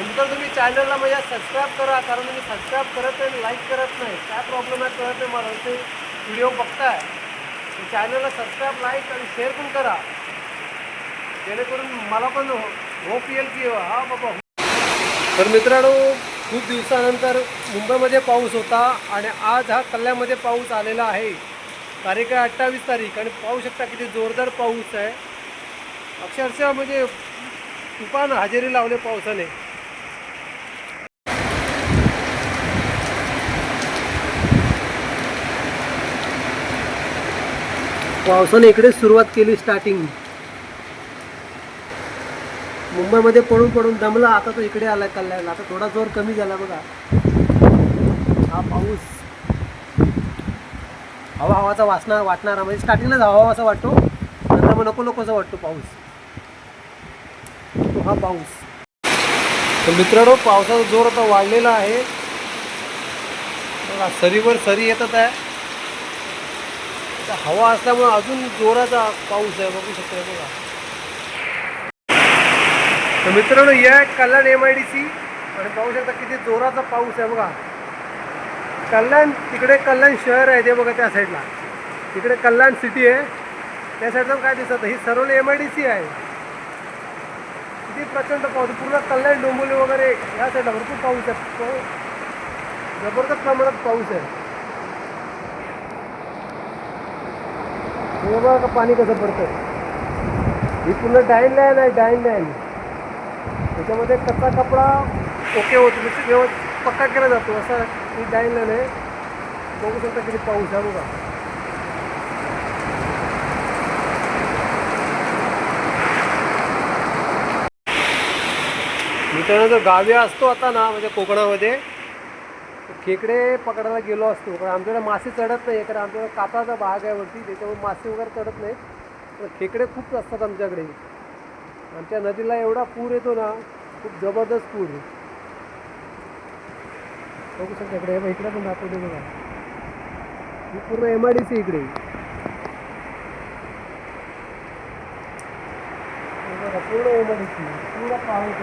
नंतर तुम्ही चॅनलला माझ्या सबस्क्राईब करा कारण तुम्ही सबस्क्राईब करत नाही लाईक करत नाही काय प्रॉब्लेम आहे कळत नाही मला. ते व्हिडिओ बघताय चॅनलला सबस्क्राईब लाईक आणि शेअर पण करा. जेणेकरून मला पण होप येईल की हो, हा बाबा. तर मित्रांनो खूप दिवसानंतर मुंबईमध्ये पाऊस होता आणि आज हा कल्ल्यामध्ये पाऊस आलेला आहे. तारीख आहे अठ्ठावीस तारीख आणि पाहू शकता किती जोरदार पाऊस आहे. अक्षरशः म्हणजे तुफान हजेरी लावले पावसाने. पावसाने इकडे सुरुवात केली स्टार्टिंग मुंबईमध्ये पडून पडून दमला आता तो इकडे आला कल्याणला आता थोडा जोर कमी झाला बघा. हा पाऊस. हवा हवाचा वाचणार वाटणारा म्हणजे स्टार्टिंगलाच हवा हवाचा वाटतो. नंतर मग नको नकोसा वाटतो पाऊस. तो हा पाऊस. तर मित्रांनो पावसाचा जोर आता वाढलेला आहे. बघा सरीवर सरी येतच आहे. आता हवा असल्यामुळे अजून जोराचा पाऊस आहे बघू शकतो बघा. तर मित्रांनो या Kalyan M I D C आणि पाहू शकता किती जोराचा पाऊस आहे बघा. कल्याण तिकडे कल्याण शहर आहे ते बघा त्या साईडला. तिकडे कल्याण सिटी आहे. त्या साईडला काय दिसत? ही सर्व एम आय डी सी आहे. किती प्रचंड पाऊस पूर्ण कल्याण डोंबोली वगैरे या साईडला भरपूर पाऊस आहे. जबरदस्त प्रमाणात पाऊस आहे. हे बघा का पाणी कसं पडतं ही पूर्ण डाईन लाईन आहे डाईन लाईन. त्याच्यामध्ये कच्चा कपडा ओके होतो म्हणजे व्यवस्थित पक्का केला जातो. असा ही डाईन लाईन आहे. बघू शकता किती पाऊस आहे बघा. मित्रांनो जो गावी असतो आता ना म्हणजे कोकणामध्ये खेकडे पकडायला गेलो असतो. कारण आमच्याकडे मासे चढत नाही. कारण आमच्याकडे काताचा भाग आहे वरती. त्याच्यामुळे मासे वगैरे चढत नाहीत. पण खेकडे खूप असतात आमच्याकडे. आमच्या नदीला एवढा पूर येतो ना खूप जबरदस्त पूर बघू शकता इकडे. इकडे पण दाखवते बघा ही पूर्ण एम आय डी सी इकडे. बघा, पूर्ण एम आय डी सी पूर्ण पाऊस